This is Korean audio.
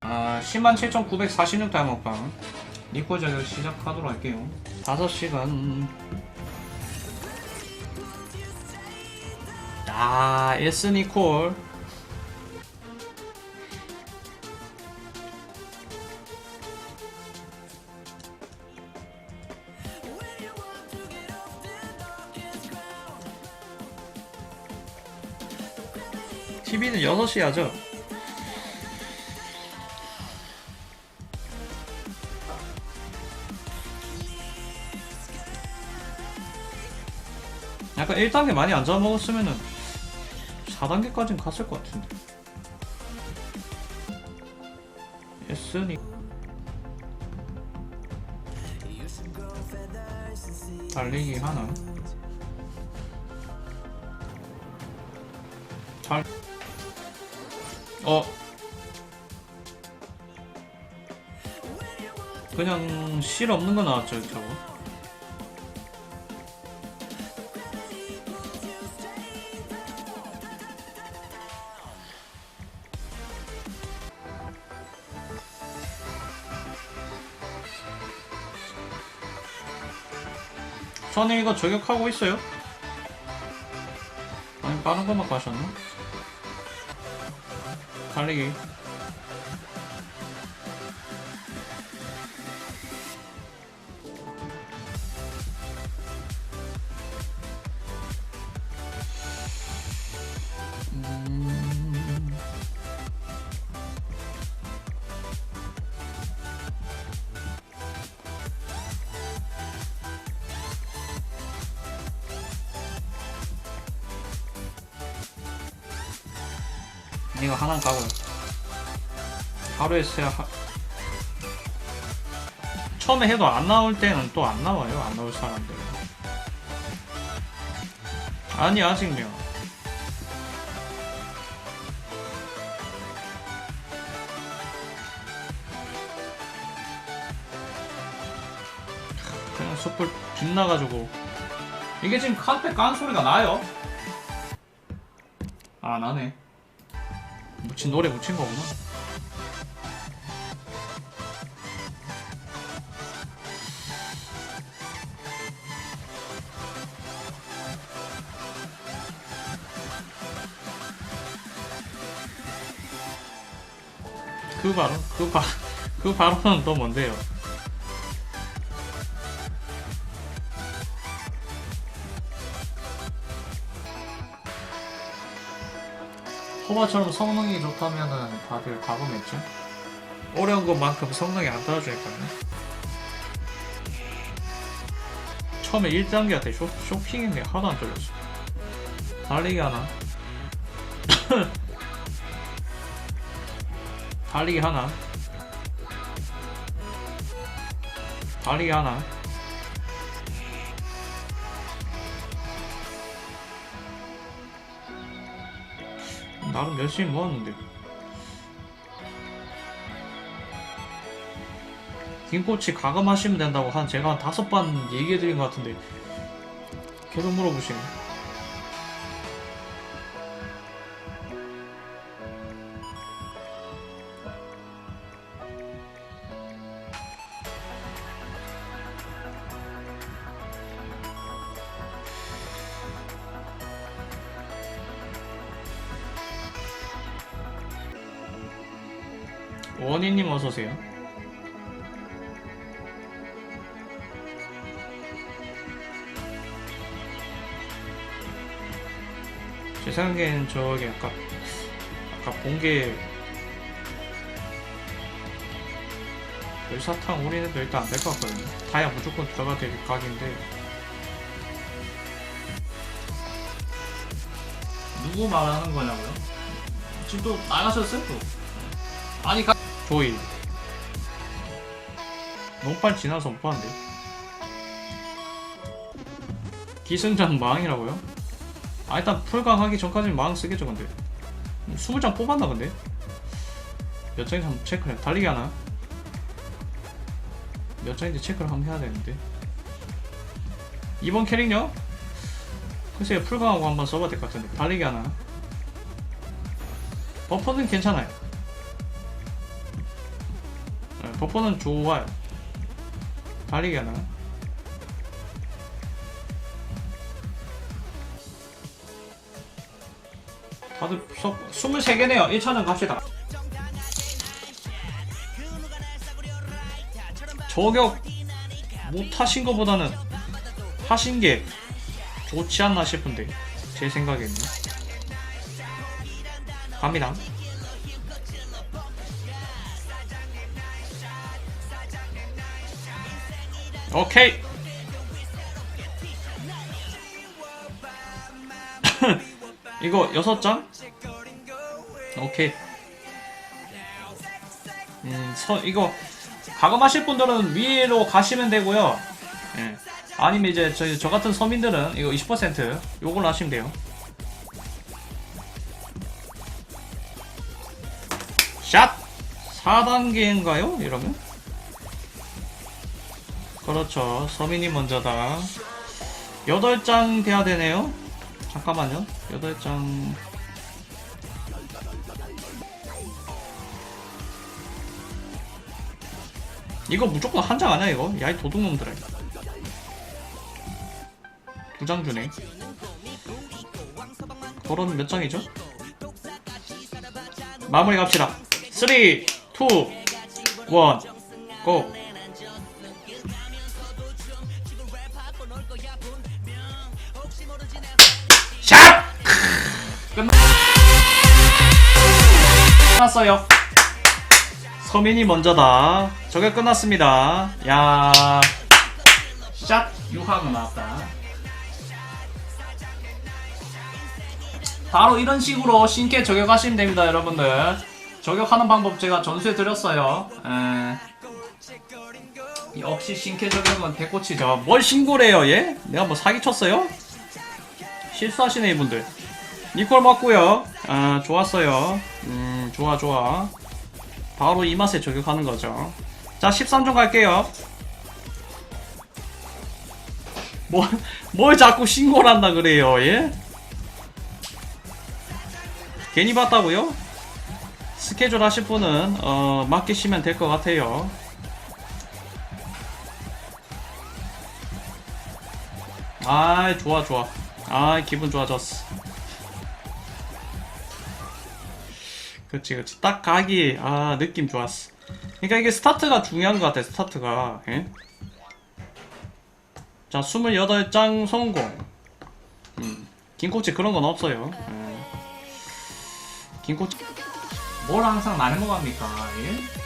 아, 107,946 다이먹방 니코 자격 시작하도록 할게요. 5시간. 아, S 니콜 TV는 6시 하죠? 약간 1단계 많이 안 잡아먹었으면은 4단계까지는 갔을 것 같은데. S니. 달리기 하나. 잘 어. 그냥 실 없는 거 나왔죠, 저거. 저는 이거 저격하고 있어요? 아니 빠른 것만 가셨나? 달 이거 하나 까고요. 하루에 세 하... 처음에 해도 안 나올 때는 또 안 나와요. 안 나올 사람들. 아니 아직요. 그냥 숯불 빛나가지고 이게 지금 카페 깐 소리가 나요? 아 나네. 묻힌 노래 묻힌 거구나. 그 발언, 그 발, 그 발언은 또 뭔데요? 호바처럼 성능이 좋다면은 다들 가보겠죠? 어려운 것만큼 성능이 안 떨어지니까요. 처음에 1단계한테 쇼, 쇼핑인데 하나도 안 떨렸어. 달리기 하나. 달리기 하나. 달리기 하나. 나름 열심히 모았는데. 김꼬치 가감하시면 된다고 한 제가 한 다섯 번 얘기해드린 것 같은데 계속 물어보시네. 원희님 어서 오세요. 제 생각엔 저기 아까 아까 본게 별사탕 우리는 일단 안 될 것 같거든요. 다야 무조건 들어가 될 각인데 누구 말하는 거냐고요? 지금 또 나가셨어요 또? 아니 가 너무 빨리 지나서 못 봤는데 기승전 망이라고요? 아 일단 풀강 하기 전까지는 망 쓰겠죠 근데 20장 뽑았나 근데? 몇 장인지 한번 체크해 달리기 하나? 몇 장인지 체크를 한번 해야 되는데 이번 캐릭요? 글쎄요 풀강하고 한번 써봐야 될 것 같은데 달리기 하나 버퍼는 괜찮아요 네, 버퍼는 좋아요 달리기 하나? 다들 서, 23개네요. 1차전 갑시다. 저격 못하신 것보다는 하신 게 좋지 않나 싶은데 제 생각에는. 갑니다 오케이 이거 여섯 장 오케이 음, 서, 이거 가금하실 분들은 위로 가시면 되고요. 예. 아니면 이제 저, 저 같은 서민들은 이거 20% 요걸로 하시면 돼요. 샷! 4단계인가요? 이러면? 그렇죠. 서민이 먼저다. 8장 돼야 되네요. 잠깐만요. 8장. 이거 무조건 한 장 아니야 이거? 야 이 도둑놈들아 두 장 주네 그런 몇 장이죠? 마무리 갑시다 3 2 1 고! 샷! 끝났어요 서민이 먼저다. 저게 끝났습니다. 야, 샷 유하가 나왔다. 바로 이런 식으로 신캐 저격하시면 됩니다, 여러분들. 저격하는 방법 제가 전수해 드렸어요. 에. 역시 신캐 저격은 대꼬치죠. 뭘 신고래요, 얘? 내가 뭐 사기쳤어요? 실수하시네 이분들. 니콜 맞고요. 아, 좋았어요. 음, 좋아, 좋아. 바로 이 맛에 저격하는 거죠. 자, 13종 갈게요. 뭘, 뭘 자꾸 신고를 한다 그래요, 예? 괜히 봤다고요? 스케줄 하실 분은, 어, 맡기시면 될 것 같아요. 아, 좋아, 좋아. 아, 기분 좋아졌어. 그치 그치 딱 가기 아 느낌 좋았어 그러니까 이게 스타트가 중요한 것 같아 스타트가 예? 자 28장 성공 음, 김코치 그런 건 없어요 예. 김코치 뭘 항상 나는 거 합니까 예?